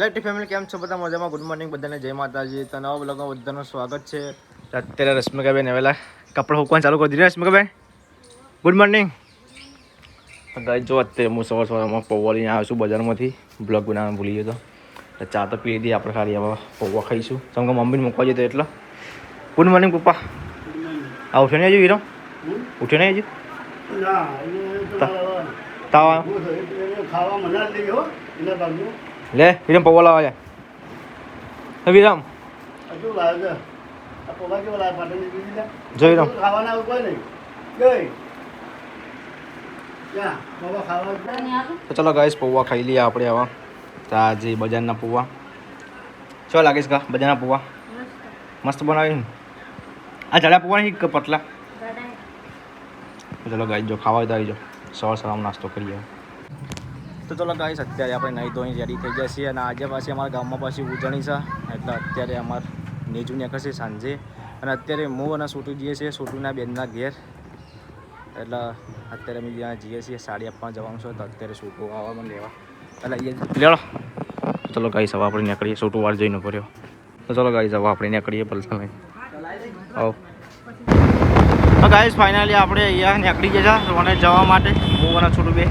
Hello family કેમ છો? બધા મજામાં? ગુડ મોર્નિંગ બધાને જય માતાજી. તો નવા બ્લોગમાં બધાનું સ્વાગત છે. અત્યારે રશ્મિકાબેન આવેલા કપડાં હુકવાનું ચાલુ કરી દીધું રશ્મિકાબેન? ગુડ મોર્નિંગ ગાઈ જો અત્યારે હું સવાર સવારમાં પૌવા લઈને આવ્યો છું બજારમાંથી. બ્લોગ બનાવવાનું ભૂલી ગયો તો. ચા તો પી લીધી આપણે ખાલી આમાં પૌવા ખાઈશું. સમ કે મમ્મીને મૂકવા જતો એટલે. ગુડ મોર્નિંગ પપ્પા. આ ઉઠ્યો નહીં હજુ હીરો? ઉઠ્યો નહીં હજુ? તાવા એ તો તાવ આવ્યો? ખાવા મના જ નહીં હો એના બાજુ લે વિરમ પૌવા લાવવા જા. હે વિરમ. હજુ લાવે છે આ પૌવા કેવા લાવે પાટણની બીજી લે? જોઈ રહો. ખાવાના કોઈ નહીં. ખાવા તો ચલો ગાઈસ પૌવા ખાઈ લઈએ આપણે આવા તાજી બજારના પૌવા. ચલો લાગીશ કા બજારના પૌવા? મસ્ત બનાવી આ જાડા પૌવા નહીં કે પતલા? ચલો ગાઈ જો ખાવા હોય તો આવી જાઓ. સવાર સવારમાં નાસ્તો કરીએ. તો ચલો ગાઈસ, અત્યારે આપણે નહીં ધોઈને રેડી થઈ જશે અને આજે પાછી અમારા ગામમાં પાછી ઉજવણી છે, એટલે અત્યારે અમારે નેજુ નીકળશે સાંજે. અને અત્યારે હું અને સોટુ જઈએ છીએ, સોટુના બેનના ઘેર. એટલે અત્યારે અમે જ્યાં જઈએ છીએ, સાડી આપવા જવાનું છે, તો અત્યારે સોટુ આવવામાં લેવા. એટલે એ લેડો ચલો ગાઈશ હવે આપણે નીકળીએ. સોટુ વાર જોઈને ભર્યો તો ચલો ગાઈશ હવે આપણે નીકળીએ પલસા લઈને. આવો. ગાઈશ ફાઇનલી આપણે અહીંયા નીકળી ગયા છે રોને જવા માટે. હું અને છોટું બે.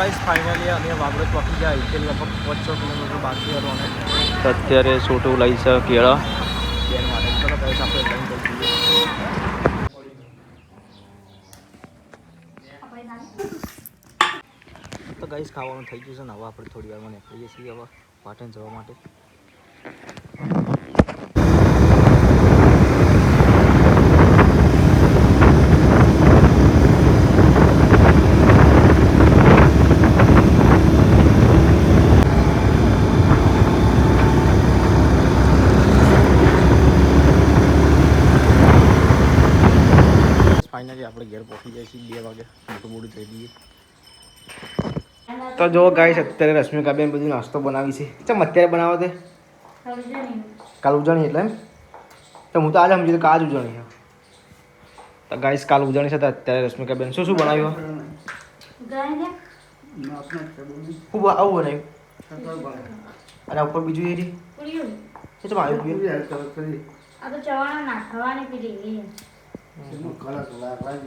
ગાઈસ ફાઇનલી અમે વાગડોદ પહોંચી ગયા ઇટેલ લગભગ પાંચસો કિલોમીટર બાકી હતો અને અત્યારે છોટું લઈ છે કેળા. બેન માટે ચલો ગાઈસ આપણે લઈને જઈએ. તો ગાઈસ ખાવાનું થઈ ગયું છે ને હવે આપણે થોડી વારમાં નીકળીએ છીએ હવે પાટણ જવા માટે. ફાઇનલી આપણે ઘેર પહોંચી જાય છીએ બે વાગે. મોટું મોટું થઈ દઈએ તો જો ગાઈસ અત્યારે રશ્મિકાબેન બધું નાસ્તો બનાવી છે. ચમ અત્યારે બનાવો તે? કાલ ઉજવણી એટલે એમ? તો હું તો આજે સમજી તો કાલ જ ઉજવણી તો ગાઈસ કાલ ઉજવણી છે તો અત્યારે રશ્મિકાબેન શું શું બનાવ્યું? ખૂબ આવું બનાવ્યું. અને ઉપર બીજું એ રી એ ચમ આવ્યું આ તો ચવાણા નાખવાની Hacemos cola con la radio.